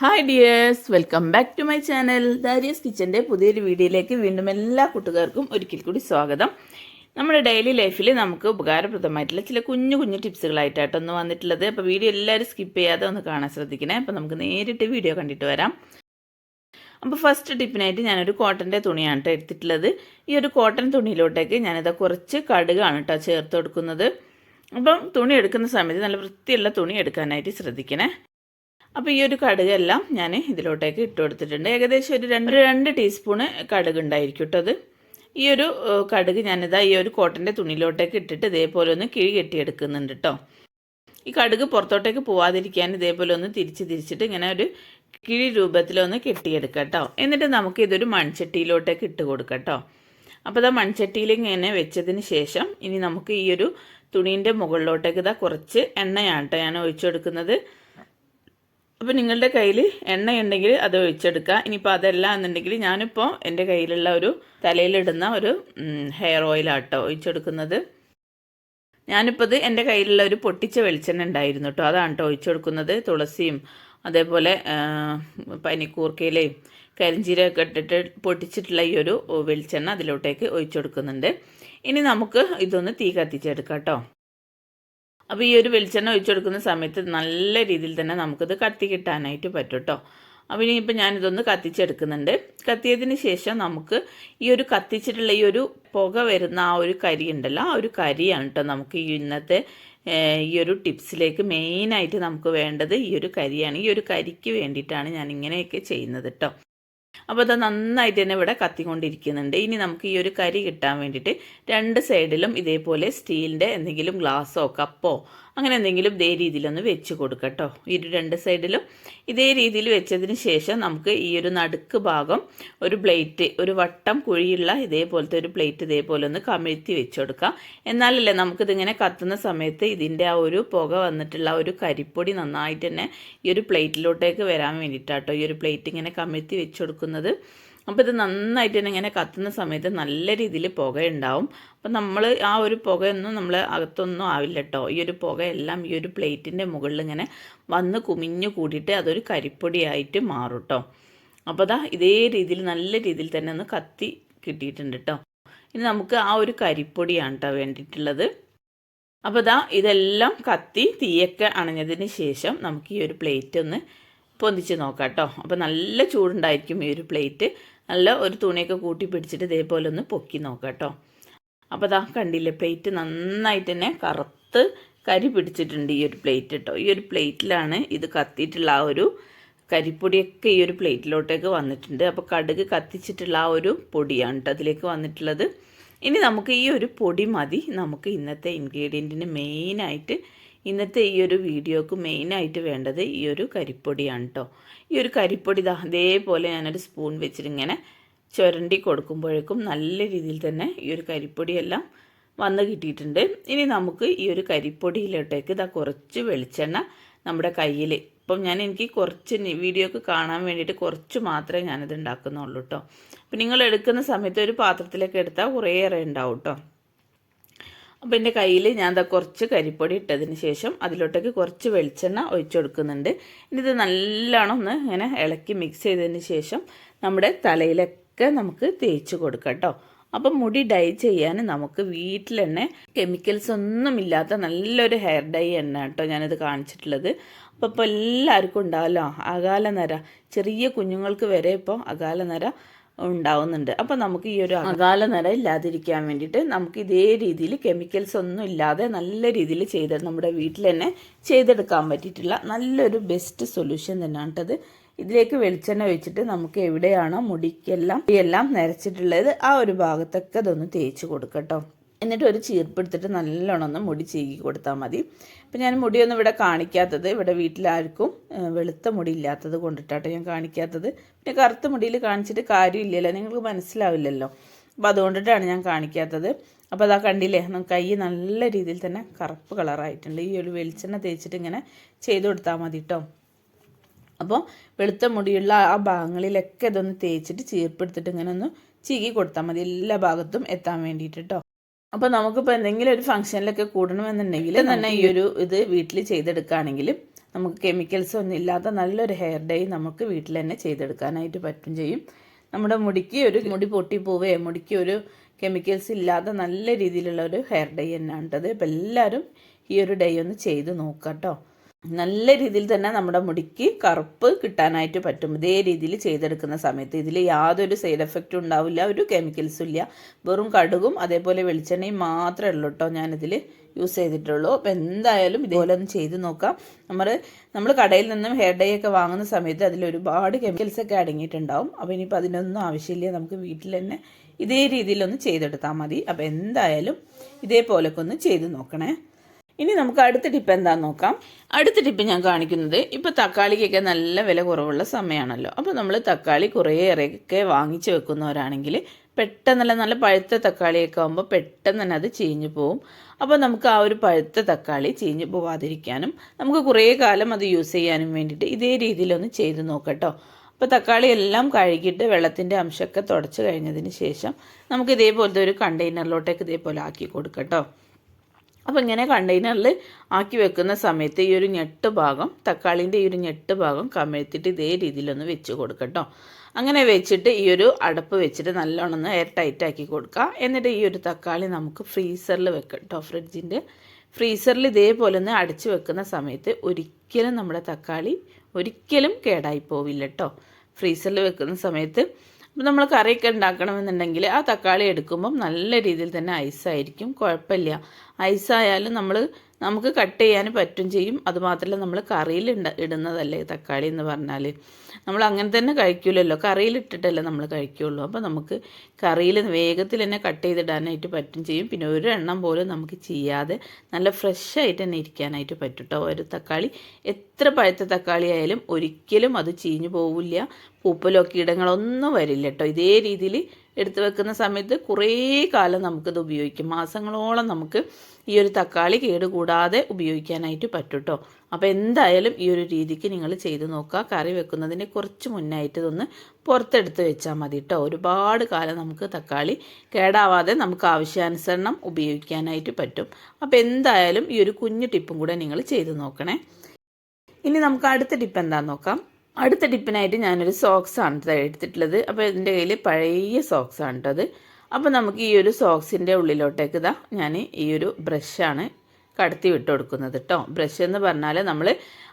Hi dears welcome back to my channel Darius കിച്ചന്റെ പുതിയൊരു വീഡിയോയിലേക്ക് വീണ്ടും എല്ലാ കൂട്ടുകാർക്കും ഒരിക്കൽ കൂടി സ്വാഗതം. നമ്മുടെ ഡെയിലി ലൈഫിൽ നമുക്ക് ഉപകാരപ്രദമായിട്ടുള്ള ചില കുഞ്ഞു കുഞ്ഞു ടിപ്സുകളായിട്ടായിട്ടൊന്ന് വന്നിട്ടുള്ളത്. അപ്പോൾ വീഡിയോ എല്ലാവരും സ്കിപ്പ് ചെയ്യാതെ ഒന്ന് കാണാൻ ശ്രദ്ധിക്കണേ. അപ്പോൾ നമുക്ക് നേരിട്ട് വീഡിയോ കണ്ടിട്ട് വരാം. അപ്പോൾ ഫസ്റ്റ് ടിപ്പിനായിട്ട് ഞാനൊരു കോട്ടന്റെ തുണിയാണ് കേട്ടോ എടുത്തിട്ടുള്ളത്. ഈ ഒരു കോട്ടൺ തുണിയിലോട്ടേക്ക് ഞാനിത് കുറച്ച് കടുകാണ് കേട്ടോ ചേർത്ത് കൊടുക്കുന്നത്. അപ്പം തുണി എടുക്കുന്ന സമയത്ത് നല്ല വൃത്തിയുള്ള തുണി എടുക്കാനായിട്ട് ശ്രദ്ധിക്കണേ. അപ്പോൾ ഈ ഒരു കടുകെല്ലാം ഞാൻ ഇതിലോട്ടേക്ക് ഇട്ട് കൊടുത്തിട്ടുണ്ട്. ഏകദേശം ഒരു രണ്ട് രണ്ട് ടീസ്പൂണ് കടുക് ഉണ്ടായിരിക്കും കേട്ടോ ഈ ഒരു കടുക് ഞാനിതാ ഈ ഒരു കോട്ടന്റെ തുണിയിലോട്ടേക്ക് ഇട്ടിട്ട് ഇതേപോലെ ഒന്ന് കിഴി കെട്ടിയെടുക്കുന്നുണ്ട് കേട്ടോ ഈ കടുക് പുറത്തോട്ടേക്ക് പോവാതിരിക്കാൻ ഇതേപോലെ ഒന്ന് തിരിച്ച് തിരിച്ചിട്ട് ഇങ്ങനെ ഒരു കിഴി രൂപത്തിലൊന്ന് കെട്ടിയെടുക്കാം കേട്ടോ എന്നിട്ട് നമുക്ക് ഇതൊരു മൺചട്ടിയിലോട്ടേക്ക് ഇട്ട് കൊടുക്കാം കേട്ടോ അപ്പോൾ ഇതാ മൺചട്ടിയിൽ ഇങ്ങനെ വെച്ചതിന് ശേഷം ഇനി നമുക്ക് ഈ ഒരു തുണീന്റെ മുകളിലോട്ടേക്ക് ഇതാ കുറച്ച് എണ്ണയാണ് കേട്ടോ ഞാൻ ഒഴിച്ചു കൊടുക്കുന്നത്. അപ്പോൾ നിങ്ങളുടെ കയ്യിൽ എണ്ണയുണ്ടെങ്കിൽ അത് ഒഴിച്ചെടുക്കുക. ഇനിയിപ്പോൾ അതല്ല എന്നുണ്ടെങ്കിൽ ഞാനിപ്പോൾ എന്റെ കയ്യിലുള്ള ഒരു തലയിലിടുന്ന ഒരു ഹെയർ ഓയിലാട്ടോ ഒഴിച്ചെടുക്കുന്നത്. ഞാനിപ്പോൾ ഇത് എന്റെ കയ്യിലുള്ള ഒരു പൊട്ടിച്ച വെളിച്ചെണ്ണ ഉണ്ടായിരുന്നു കേട്ടോ. അതാണ് കേട്ടോ ഒഴിച്ചെടുക്കുന്നത്. തുളസിയും അതേപോലെ പനിക്കൂർക്കയിലെയും കരിഞ്ചീരൊക്കെ ഇട്ടിട്ട് പൊട്ടിച്ചിട്ടുള്ള ഈ ഒരു വെളിച്ചെണ്ണ അതിലോട്ടേക്ക് ഒഴിച്ചെടുക്കുന്നുണ്ട്. ഇനി നമുക്ക് ഇതൊന്ന് തീ കത്തിച്ചെടുക്കാം കേട്ടോ. അപ്പോൾ ഈ ഒരു വെളിച്ചെണ്ണ ഒഴിച്ചു കൊടുക്കുന്ന സമയത്ത് നല്ല രീതിയിൽ തന്നെ നമുക്കിത് കത്തി കിട്ടാനായിട്ട് പറ്റും കേട്ടോ അപ്പോൾ ഇനിയിപ്പോൾ ഞാനിതൊന്ന് കത്തിച്ചെടുക്കുന്നുണ്ട്. കത്തിയതിന് ശേഷം നമുക്ക് ഈ ഒരു കത്തിച്ചിട്ടുള്ള ഈ ഒരു പുക വരുന്ന ആ ഒരു കരി ഉണ്ടല്ലോ ആ ഒരു കരിയാണ് കേട്ടോ നമുക്ക് ഈ ഇന്നത്തെ ഈ ഒരു ടിപ്സിലേക്ക് മെയിനായിട്ട് നമുക്ക് വേണ്ടത് ഈ ഒരു കരിയാണ്. ഈ ഒരു കരിക്ക് വേണ്ടിയിട്ടാണ് ഞാൻ ഇങ്ങനെയൊക്കെ ചെയ്യുന്നത് കേട്ടോ അപ്പോൾ അത് നന്നായിട്ട് തന്നെ ഇവിടെ കത്തിക്കൊണ്ടിരിക്കുന്നുണ്ട്. ഇനി നമുക്ക് ഈ ഒരു കരി കിട്ടാൻ വേണ്ടിയിട്ട് രണ്ട് സൈഡിലും ഇതേപോലെ സ്റ്റീലിന്റെ എന്തെങ്കിലും ഗ്ലാസ്സോ കപ്പോ അങ്ങനെ എന്തെങ്കിലും ഇതേ രീതിയിലൊന്ന് വെച്ച് കൊടുക്കട്ടോ. ഈ ഒരു രണ്ട് സൈഡിലും ഇതേ രീതിയിൽ വെച്ചതിന് ശേഷം നമുക്ക് ഈ ഒരു നടുക്ക് ഭാഗം ഒരു പ്ലേറ്റ് ഒരു വട്ടം കുഴിയുള്ള ഇതേപോലത്തെ ഒരു പ്ലേറ്റ് ഇതേപോലെ ഒന്ന് കമിഴ്ത്തി വെച്ച് കൊടുക്കാം എന്നാലല്ലേ നമുക്കിതിങ്ങനെ കത്തുന്ന സമയത്ത് ഇതിന്റെ ആ ഒരു പുക വന്നിട്ടുള്ള ഒരു കരിപ്പൊടി നന്നായിട്ട് തന്നെ ഈ ഒരു പ്ലേറ്റിലോട്ടേക്ക് വരാൻ വേണ്ടിയിട്ടാട്ടോ ഈ ഒരു പ്ലേറ്റ് ഇങ്ങനെ കമിഴ്ത്തി വെച്ച് കൊടുക്കുന്നത് അപ്പോൾ ഇത് നന്നായിട്ട് തന്നെ ഇങ്ങനെ കത്തുന്ന സമയത്ത് നല്ല രീതിയിൽ പുകയുണ്ടാവും. അപ്പം നമ്മൾ ആ ഒരു പുകയൊന്നും നമ്മൾ അകത്തൊന്നും ആവില്ല കേട്ടോ ഈ ഒരു പുകയെല്ലാം ഈ ഒരു പ്ലേറ്റിന്റെ മുകളിൽ ഇങ്ങനെ വന്ന് കുമിഞ്ഞു കൂടിയിട്ട് അതൊരു കരിപ്പൊടിയായിട്ട് മാറും കേട്ടോ അപ്പോൾ അതാ ഇതേ രീതിയിൽ നല്ല രീതിയിൽ തന്നെ ഒന്ന് കത്തി കിട്ടിയിട്ടുണ്ട് കേട്ടോ ഇനി നമുക്ക് ആ ഒരു കരിപ്പൊടിയാണ് കേട്ടോ വേണ്ടിയിട്ടുള്ളത്. അപ്പോൾ ഇതാ ഇതെല്ലാം കത്തി തീയൊക്കെ അണഞ്ഞതിന് ശേഷം നമുക്ക് ഈ ഒരു പ്ലേറ്റ് ഒന്ന് പൊന്തിച്ച് നോക്കാം കേട്ടോ അപ്പോൾ നല്ല ചൂടുണ്ടായിരിക്കും ഈ ഒരു പ്ലേറ്റ്. നല്ല ഒരു തുണിയൊക്കെ കൂട്ടി പിടിച്ചിട്ട് ഇതേപോലെ ഒന്ന് പൊക്കി നോക്കാം കേട്ടോ. അപ്പോൾ അതാ കണ്ടില്ലേ പ്ലേറ്റ് നന്നായിട്ട് തന്നെ കറുത്ത് കരി പിടിച്ചിട്ടുണ്ട് ഈ ഒരു പ്ലേറ്റ് കേട്ടോ ഈ ഒരു പ്ലേറ്റിലാണ് ഇത് കത്തിയിട്ടുള്ള ആ ഒരു കരിപ്പൊടിയൊക്കെ ഈ ഒരു പ്ലേറ്റിലോട്ടേക്ക് വന്നിട്ടുണ്ട്. അപ്പോൾ കടുക് കത്തിച്ചിട്ടുള്ള ആ ഒരു പൊടിയാണ് കേട്ടോ അതിലേക്ക് വന്നിട്ടുള്ളത്. ഇനി നമുക്ക് ഈ ഒരു പൊടി മതി. നമുക്ക് ഇന്നത്തെ ഇൻഗ്രീഡിയന്റിന് മെയിനായിട്ട് ഇന്നത്തെ ഈ ഒരു വീഡിയോക്ക് മെയിനായിട്ട് വേണ്ടത് ഈ ഒരു കരിപ്പൊടിയാണ് കേട്ടോ ഈ ഒരു കരിപ്പൊടി അതേപോലെ ഞാനൊരു സ്പൂൺ വെച്ചിട്ട് ഇങ്ങനെ ചുരണ്ടി കൊടുക്കുമ്പോഴേക്കും നല്ല രീതിയിൽ തന്നെ ഈ ഒരു കരിപ്പൊടിയെല്ലാം വന്ന് കിട്ടിയിട്ടുണ്ട്. ഇനി നമുക്ക് ഈ ഒരു കരിപ്പൊടിയിലോട്ടേക്ക് ഇതാ കുറച്ച് വെളിച്ചെണ്ണ നമ്മുടെ കയ്യിൽ ഇപ്പം ഞാൻ എനിക്ക് കുറച്ച് വീഡിയോക്ക് കാണാൻ വേണ്ടിയിട്ട് കുറച്ച് മാത്രമേ ഞാനിത് ഉണ്ടാക്കുന്നുള്ളൂ കേട്ടോ അപ്പം നിങ്ങൾ എടുക്കുന്ന സമയത്ത് ഒരു പാത്രത്തിലേക്ക് എടുത്താൽ കുറേയേറെ ഉണ്ടാവും കേട്ടോ അപ്പോൾ എന്റെ കയ്യിൽ ഞാൻ ദാ കുറച്ച് കരിപ്പൊടി ഇട്ടതിന് ശേഷം അതിലോട്ടേക്ക് കുറച്ച് വെളിച്ചെണ്ണ ഒഴിച്ചു കൊടുക്കുന്നുണ്ട്. ഇനി ഇത് നല്ലോണം ഒന്ന് ഇങ്ങനെ ഇളക്കി മിക്സ് ചെയ്തതിന് ശേഷം നമ്മുടെ തലയിലൊക്കെ നമുക്ക് തേച്ച് കൊടുക്കാം കേട്ടോ അപ്പം മുടി ഡൈ ചെയ്യാൻ നമുക്ക് തന്നെ കെമിക്കൽസ് ഒന്നും ഇല്ലാത്ത നല്ലൊരു ഹെയർ ഡൈ എണ്ണ കേട്ടോ ഞാനിത് കാണിച്ചിട്ടുള്ളത്. അപ്പോൾ ഇപ്പോൾ എല്ലാവർക്കും ഉണ്ടാവല്ലോ അകാല ചെറിയ കുഞ്ഞുങ്ങൾക്ക് വരെ ഇപ്പോൾ അകാല ഉണ്ടാവുന്നുണ്ട്. അപ്പോൾ നമുക്ക് ഈ ഒരു അകാല നിര ഇല്ലാതിരിക്കാൻ വേണ്ടിയിട്ട് നമുക്ക് ഇതേ രീതിയിൽ കെമിക്കൽസ് ഒന്നും ഇല്ലാതെ നല്ല രീതിയിൽ ചെയ്ത് നമ്മുടെ വീട്ടിൽ തന്നെ ചെയ്തെടുക്കാൻ പറ്റിയിട്ടുള്ള നല്ലൊരു ബെസ്റ്റ് സൊല്യൂഷൻ തന്നെയാണ് കേട്ടത്. ഇതിലേക്ക് വെളിച്ചെണ്ണ ഒഴിച്ചിട്ട് നമുക്ക് എവിടെയാണോ മുടിക്കെല്ലാം എല്ലാം നരച്ചിട്ടുള്ളത് ആ ഒരു ഭാഗത്തൊക്കെ അതൊന്ന് തേച്ച് കൊടുക്കട്ടോ എന്നിട്ട് ഒരു ചീർപ്പെടുത്തിട്ട് നല്ലോണം ഒന്ന് മുടി ചീകി കൊടുത്താൽ മതി. അപ്പം ഞാൻ മുടിയൊന്നും ഇവിടെ കാണിക്കാത്തത് ഇവിടെ വീട്ടിലാർക്കും വെളുത്ത മുടി ഇല്ലാത്തത് കൊണ്ടിട്ടാട്ടോ ഞാൻ കാണിക്കാത്തത്. പിന്നെ കറുത്ത മുടിയിൽ കാണിച്ചിട്ട് കാര്യമില്ലല്ലോ നിങ്ങൾക്ക് മനസ്സിലാവില്ലല്ലോ. അപ്പോൾ അതുകൊണ്ടിട്ടാണ് ഞാൻ കാണിക്കാത്തത്. അപ്പോൾ അതാ കണ്ടില്ലേ കൈ നല്ല രീതിയിൽ തന്നെ കറുപ്പ് കളറായിട്ടുണ്ട്. ഈ ഒരു വെളിച്ചെണ്ണ തേച്ചിട്ട് ഇങ്ങനെ ചെയ്ത് കൊടുത്താൽ മതി കേട്ടോ അപ്പോൾ വെളുത്ത മുടിയുള്ള ആ ഭാഗങ്ങളിലൊക്കെ ഇതൊന്ന് തേച്ചിട്ട് ചീർപ്പെടുത്തിട്ട് ഇങ്ങനെ ഒന്ന് ചീകി കൊടുത്താൽ മതി. എല്ലാ ഭാഗത്തും എത്താൻ വേണ്ടിയിട്ട് കേട്ടോ അപ്പോൾ നമുക്കിപ്പോൾ എന്തെങ്കിലും ഒരു ഫംഗ്ഷനിലൊക്കെ കൂടണമെന്നുണ്ടെങ്കിൽ തന്നെ ഈ ഒരു ഇത് വീട്ടിൽ ചെയ്തെടുക്കുകയാണെങ്കിൽ നമുക്ക് കെമിക്കൽസ് ഒന്നും ഇല്ലാത്ത നല്ലൊരു ഹെയർ ഡൈ നമുക്ക് വീട്ടിൽ തന്നെ ചെയ്തെടുക്കാനായിട്ട് പറ്റും ചെയ്യും. നമ്മുടെ മുടിക്ക് ഒരു മുടി പൊട്ടി പോവേ മുടിക്ക് ഒരു കെമിക്കൽസ് ഇല്ലാതെ നല്ല രീതിയിലുള്ള ഒരു ഹെയർ ഡൈ തന്നെയാണ് കേട്ടത്. അപ്പം എല്ലാവരും ഈ ഒരു ഡൈ ഒന്ന് ചെയ്ത് നോക്കാം കേട്ടോ. നല്ല രീതിയിൽ തന്നെ നമ്മുടെ മുടിക്ക് കറുപ്പ് കിട്ടാനായിട്ട് പറ്റും. ഇതേ രീതിയിൽ ചെയ്തെടുക്കുന്ന സമയത്ത് ഇതിൽ യാതൊരു സൈഡ് എഫക്റ്റും ഉണ്ടാവില്ല ഒരു കെമിക്കൽസും ഇല്ല. വെറും കടുകും അതേപോലെ വെളിച്ചെണ്ണയും മാത്രമേ ഉള്ളൂ കേട്ടോ ഞാനിതിൽ യൂസ് ചെയ്തിട്ടുള്ളൂ. അപ്പോൾ എന്തായാലും ഇതേപോലെ ഒന്ന് ചെയ്ത് നോക്കാം. നമ്മൾ നമ്മൾ കടയിൽ നിന്നും ഹെയർ ഡൈ ഒക്കെ വാങ്ങുന്ന സമയത്ത് അതിൽ ഒരുപാട് കെമിക്കൽസ് ഒക്കെ അടങ്ങിയിട്ടുണ്ടാവും അപ്പോൾ ഇനിയിപ്പോൾ അതിനൊന്നും ആവശ്യമില്ല നമുക്ക് വീട്ടിൽ തന്നെ ഇതേ രീതിയിലൊന്ന് ചെയ്തെടുത്താൽ മതി. അപ്പോൾ എന്തായാലും ഇതേപോലൊക്കെ ഒന്ന് ചെയ്ത് നോക്കണേ. ഇനി നമുക്ക് അടുത്ത ടിപ്പ് എന്താണെന്ന് നോക്കാം. അടുത്ത ടിപ്പ് ഞാൻ കാണിക്കുന്നത് ഇപ്പോൾ തക്കാളിക്കൊക്കെ നല്ല വില കുറവുള്ള സമയമാണല്ലോ അപ്പോൾ നമ്മൾ തക്കാളി കുറേയേറെയൊക്കെ വാങ്ങിച്ച് വെക്കുന്നവരാണെങ്കിൽ പെട്ടെന്നല്ല നല്ല പഴുത്ത തക്കാളിയൊക്കെ ആകുമ്പോൾ പെട്ടെന്ന് തന്നെ അത് ചീഞ്ഞു പോവും. അപ്പോൾ നമുക്ക് ആ ഒരു പഴുത്ത തക്കാളി ചീഞ്ഞു പോവാതിരിക്കാനും നമുക്ക് കുറേ കാലം അത് യൂസ് ചെയ്യാനും വേണ്ടിയിട്ട് ഇതേ രീതിയിലൊന്ന് ചെയ്ത് നോക്കട്ടോ. അപ്പോൾ തക്കാളി എല്ലാം കഴുകിയിട്ട് വെള്ളത്തിന്റെ അംശമൊക്കെ തുടച്ച് കഴിഞ്ഞതിന് ശേഷം നമുക്ക് ഇതേപോലത്തെ ഒരു കണ്ടെയ്നറിലോട്ടേക്ക് ഇതേപോലെ ആക്കി കൊടുക്കട്ടോ. അപ്പോൾ ഇങ്ങനെ കണ്ടെയ്നറിൽ ആക്കി വെക്കുന്ന സമയത്ത് ഈ ഒരു ഞെട്ട് ഭാഗം തക്കാളിന്റെ ഈ ഒരു ഞെട്ട് ഭാഗം കമഴ്ത്തിയിട്ട് ഇതേ രീതിയിലൊന്ന് വെച്ച് കൊടുക്കട്ടോ അങ്ങനെ വെച്ചിട്ട് ഈ ഒരു അടപ്പ് വെച്ചിട്ട് നല്ലോണം ഒന്ന് എയർ ടൈറ്റ് ആക്കി കൊടുക്കുക എന്നിട്ട് ഈ ഒരു തക്കാളി നമുക്ക് ഫ്രീസറിൽ വെക്കാം കേട്ടോ ഫ്രിഡ്ജിന്റെ ഫ്രീസറിൽ ഇതേപോലെ ഒന്ന് അടച്ചു വെക്കുന്ന സമയത്ത് ഒരിക്കലും നമ്മുടെ തക്കാളി ഒരിക്കലും കേടായി പോവില്ല കേട്ടോ ഫ്രീസറിൽ വെക്കുന്ന സമയത്ത് അപ്പോൾ നമ്മൾ കറിയൊക്കെ ഉണ്ടാക്കണമെന്നുണ്ടെങ്കിൽ ആ തക്കാളി എടുക്കുമ്പം നല്ല രീതിയിൽ തന്നെ ഐസായിരിക്കും. കുഴപ്പമില്ല. ഐസായാലും നമ്മൾ നമുക്ക് കട്ട് ചെയ്യാൻ പറ്റും ചെയ്യും. അതുമാത്രമല്ല നമ്മൾ കറിയിൽ ഇടുന്നതല്ലേ തക്കാളി എന്ന് പറഞ്ഞാൽ നമ്മൾ അങ്ങനെ തന്നെ കഴിക്കില്ലല്ലോ കറിയിൽ ഇട്ടിട്ടല്ലേ നമ്മൾ കഴിക്കുകയുള്ളൂ അപ്പോൾ നമുക്ക് കറിയിൽ വേഗത്തിൽ തന്നെ കട്ട് ചെയ്തിടാനായിട്ട് പറ്റും ചെയ്യും. പിന്നെ ഒരു എണ്ണം പോലും നമുക്ക് ചെയ്യാതെ നല്ല ഫ്രഷ് ആയിട്ട് തന്നെ ഇരിക്കാനായിട്ട് പറ്റും കേട്ടോ ഒരു തക്കാളി എത്ര പഴുത്ത തക്കാളി ആയാലും ഒരിക്കലും അത് ചീഞ്ഞു പോവില്ല. പൂപ്പലോ കീടങ്ങളൊന്നും വരില്ല കേട്ടോ ഇതേ രീതിയിൽ എടുത്തു വെക്കുന്ന സമയത്ത് കുറേ കാലം നമുക്കിത് ഉപയോഗിക്കും. മാസങ്ങളോളം നമുക്ക് ഈ ഒരു തക്കാളി കേടുകൂടാതെ ഉപയോഗിക്കാനായിട്ട് പറ്റും കേട്ടോ അപ്പോൾ എന്തായാലും ഈ ഒരു രീതിക്ക് നിങ്ങൾ ചെയ്ത് നോക്കുക. കറി വെക്കുന്നതിന് കുറച്ച് മുന്നായിട്ട് ഇതൊന്ന് പുറത്തെടുത്ത് വെച്ചാൽ മതി കേട്ടോ ഒരുപാട് കാലം നമുക്ക് തക്കാളി കേടാവാതെ നമുക്ക് ആവശ്യാനുസരണം ഉപയോഗിക്കാനായിട്ട് പറ്റും. അപ്പോൾ എന്തായാലും ഈ ഒരു കുഞ്ഞു ടിപ്പും കൂടെ നിങ്ങൾ ചെയ്ത് നോക്കണേ. ഇനി നമുക്ക് അടുത്ത ടിപ്പ് എന്താണെന്ന് നോക്കാം. അടുത്ത ടിപ്പിനായിട്ട് ഞാനൊരു സോക്സാണ് എടുത്തിട്ടുള്ളത്. അപ്പോൾ ഇതിന്റെ കയ്യിൽ പഴയ സോക്സാണ് കേട്ടത് അപ്പോൾ നമുക്ക് ഈ ഒരു സോക്സിന്റെ ഉള്ളിലോട്ടേക്ക് ഇതാ ഞാൻ ഈ ഒരു ബ്രഷാണ് കടത്തി വിട്ട് കൊടുക്കുന്നത് കേട്ടോ ബ്രഷ് എന്ന് പറഞ്ഞാൽ നമ്മൾ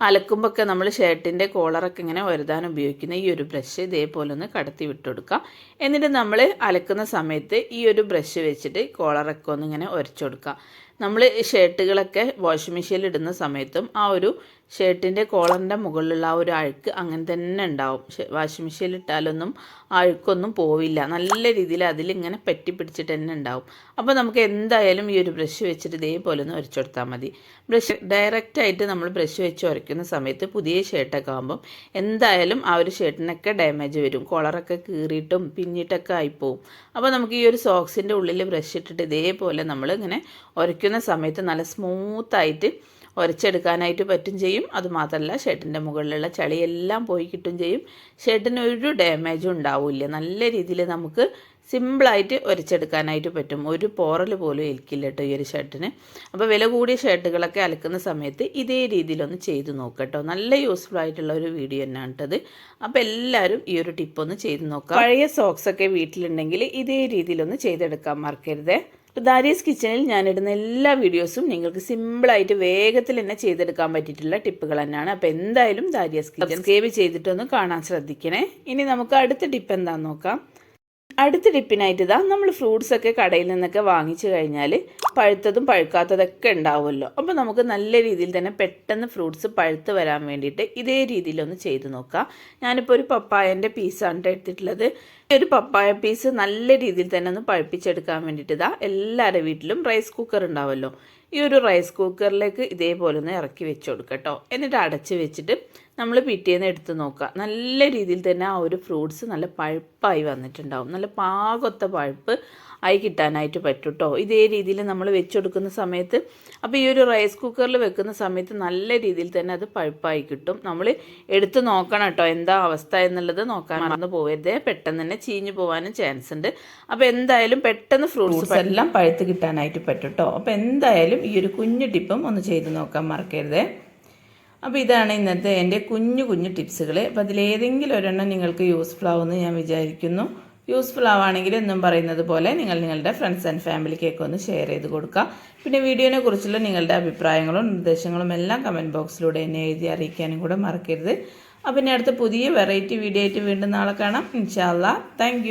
അലക്കുമ്പോഴൊക്കെ നമ്മൾ ഷർട്ടിന്റെ കോളറൊക്കെ ഇങ്ങനെ വരുതാൻ ഉപയോഗിക്കുന്ന ഈ ഒരു ബ്രഷ് ഇതേപോലെ ഒന്ന് കടത്തി വിട്ടുകൊടുക്കുക എന്നിട്ട് നമ്മൾ അലക്കുന്ന സമയത്ത് ഈ ഒരു ബ്രഷ് വെച്ചിട്ട് കോളറൊക്കെ ഒന്ന് ഇങ്ങനെ ഉരച്ചു കൊടുക്കുക നമ്മൾ ഷർട്ടുകളൊക്കെ വാഷിംഗ് മെഷീനിൽ ഇടുന്ന സമയത്തും ആ ഒരു ഷർട്ടിന്റെ കോളറിന്റെ മുകളിലുള്ള ആ ഒരു അഴുക്ക് അങ്ങനെ തന്നെ ഉണ്ടാവും. വാഷിംഗ് മെഷീനിൽ ഇട്ടാലൊന്നും അഴുക്കൊന്നും പോവില്ല. നല്ല രീതിയിൽ അതിലിങ്ങനെ പറ്റി പിടിച്ചിട്ട് തന്നെ ഉണ്ടാവും. അപ്പോൾ നമുക്ക് എന്തായാലും ഈ ഒരു ബ്രഷ് വെച്ചിട്ട് ഇതേപോലെ ഒന്ന് ഉരച്ചെടുത്താൽ മതി. ബ്രഷ് ഡയറക്റ്റായിട്ട് നമ്മൾ ബ്രഷ് വെച്ച് ഉരയ്ക്കുന്ന സമയത്ത് പുതിയ ഷർട്ടൊക്കെ ആകുമ്പം എന്തായാലും ആ ഒരു ഷർട്ടിനൊക്കെ ഡാമേജ് വരും. കോളറൊക്കെ കീറിയിട്ടും പിന്നിട്ടൊക്കെ ആയിപ്പോവും. അപ്പോൾ നമുക്ക് ഈ ഒരു സോക്സിന്റെ ഉള്ളിൽ ബ്രഷ് ഇട്ടിട്ട് ഇതേപോലെ നമ്മൾ ഇങ്ങനെ ഉരയ്ക്കുന്ന സമയത്ത് നല്ല സ്മൂത്തായിട്ട് ഉരച്ചെടുക്കാനായിട്ട് പറ്റും ചെയ്യും. അതുമാത്രമല്ല ഷർട്ടിന്റെ മുകളിലുള്ള ചളിയെല്ലാം പോയി കിട്ടും ചെയ്യും. ഷർട്ടിന് ഒരു ഡാമേജും ഉണ്ടാവില്ല. നല്ല രീതിയിൽ നമുക്ക് സിമ്പിളായിട്ട് ഒരച്ചെടുക്കാനായിട്ട് പറ്റും. ഒരു പോറൽ പോലും ഏൽക്കില്ല കേട്ടോ ഈ ഒരു ഷർട്ടിന്. അപ്പോൾ വില കൂടിയ ഷർട്ടുകളൊക്കെ അലക്കുന്ന സമയത്ത് ഇതേ രീതിയിലൊന്ന് ചെയ്ത് നോക്കട്ടോ നല്ല യൂസ്ഫുൾ ആയിട്ടുള്ള ഒരു വീഡിയോ തന്നെയാണ് കേട്ടത് അപ്പോൾ എല്ലാവരും ഈ ഒരു ടിപ്പ് ഒന്ന് ചെയ്ത് നോക്കാം. പഴയ സോക്സ് ഒക്കെ വീട്ടിലുണ്ടെങ്കിൽ ഇതേ രീതിയിലൊന്ന് ചെയ്തെടുക്കാൻ മറക്കരുതേ. ഇപ്പോൾ ദാരീസ് കിച്ചണിൽ ഞാനിടുന്ന എല്ലാ വീഡിയോസും നിങ്ങൾക്ക് സിമ്പിളായിട്ട് വേഗത്തിൽ തന്നെ ചെയ്തെടുക്കാൻ പറ്റിയിട്ടുള്ള ടിപ്പുകൾ തന്നെയാണ്. അപ്പോൾ എന്തായാലും ദാരിയസ് കിച്ചൺ സബ്സ്ക്രൈബ് ചെയ്തിട്ടൊന്ന് കാണാൻ ശ്രദ്ധിക്കണേ. ഇനി നമുക്ക് അടുത്ത ടിപ്പ് എന്താണെന്ന് നോക്കാം. അടുത്ത ടിപ്പിനായിട്ട് ഇതാ നമ്മൾ ഫ്രൂട്ട്സ് ഒക്കെ കടയിൽ നിന്നൊക്കെ വാങ്ങിച്ചു കഴിഞ്ഞാൽ പഴുത്തതും പഴുക്കാത്തതൊക്കെ ഉണ്ടാവുമല്ലോ. അപ്പോൾ നമുക്ക് നല്ല രീതിയിൽ തന്നെ പെട്ടെന്ന് ഫ്രൂട്ട്സ് പഴുത്ത് വരാൻ വേണ്ടിയിട്ട് ഇതേ രീതിയിലൊന്ന് ചെയ്ത് നോക്കാം. ഞാനിപ്പോൾ ഒരു പപ്പായന്റെ പീസാണ് എടുത്തിട്ടുള്ളത്. ഒരു പപ്പായ പീസ് നല്ല രീതിയിൽ തന്നെ ഒന്ന് പഴുപ്പിച്ചെടുക്കാൻ വേണ്ടിയിട്ട് ഇതാ എല്ലാവരുടെ വീട്ടിലും റൈസ് കുക്കർ ഉണ്ടാവുമല്ലോ ഈ ഒരു റൈസ് കുക്കറിലേക്ക് ഇതേപോലെ ഒന്ന് ഇറക്കി വെച്ച് കൊടുക്കട്ടോ എന്നിട്ട് അടച്ച് വെച്ചിട്ട് നമ്മൾ പിറ്റേന്ന് എടുത്ത് നോക്കുക. നല്ല രീതിയിൽ തന്നെ ആ ഒരു ഫ്രൂട്ട്സ് നല്ല പഴുപ്പായി വന്നിട്ടുണ്ടാവും. നല്ല പാകൊത്ത പഴുപ്പ് ആയി കിട്ടാനായിട്ട് പറ്റും കേട്ടോ ഇതേ രീതിയിൽ നമ്മൾ വെച്ചെടുക്കുന്ന സമയത്ത് അപ്പോൾ ഈ ഒരു റൈസ് കുക്കറിൽ വെക്കുന്ന സമയത്ത് നല്ല രീതിയിൽ തന്നെ അത് പഴുപ്പായി കിട്ടും. നമ്മൾ എടുത്ത് നോക്കണം കേട്ടോ എന്താ അവസ്ഥ എന്നുള്ളത് നോക്കാൻ മറന്നു പോകരുത് പെട്ടെന്ന് തന്നെ ചീഞ്ഞു പോകാനും ചാൻസ് ഉണ്ട്. അപ്പോൾ എന്തായാലും പെട്ടെന്ന് ഫ്രൂട്ട്സ് എല്ലാം പഴുത്ത് കിട്ടാനായിട്ട് പറ്റും കേട്ടോ അപ്പോൾ എന്തായാലും ഈ ഒരു കുഞ്ഞു ടിപ്പും ഒന്ന് ചെയ്ത് നോക്കാൻ മറക്കരുത്. അപ്പോൾ ഇതാണ് ഇന്നത്തെ എന്റെ കുഞ്ഞു കുഞ്ഞു ടിപ്സുകൾ അപ്പോൾ അതിലേതെങ്കിലും ഒരെണ്ണം നിങ്ങൾക്ക് യൂസ്ഫുൾ ആവുമെന്ന് ഞാൻ വിചാരിക്കുന്നു. യൂസ്ഫുൾ ആവുകയാണെങ്കിൽ എന്നും പറയുന്നത് പോലെ നിങ്ങൾ നിങ്ങളുടെ ഫ്രണ്ട്സ് ആൻഡ് ഫാമിലിക്കൊക്കെ ഒന്ന് ഷെയർ ചെയ്ത് കൊടുക്കുക പിന്നെ വീഡിയോനെ കുറിച്ചുള്ള നിങ്ങളുടെ അഭിപ്രായങ്ങളും നിർദ്ദേശങ്ങളും എല്ലാം കമന്റ് ബോക്സിലൂടെ എന്നെ എഴുതി അറിയിക്കാനും കൂടെ മറക്കരുത്. അപ്പം പിന്നെ അടുത്ത പുതിയ വെറൈറ്റി വീഡിയോ ആയിട്ട് വീണ്ടും നാളെ കാണാം. ഇൻഷാല്ല താങ്ക്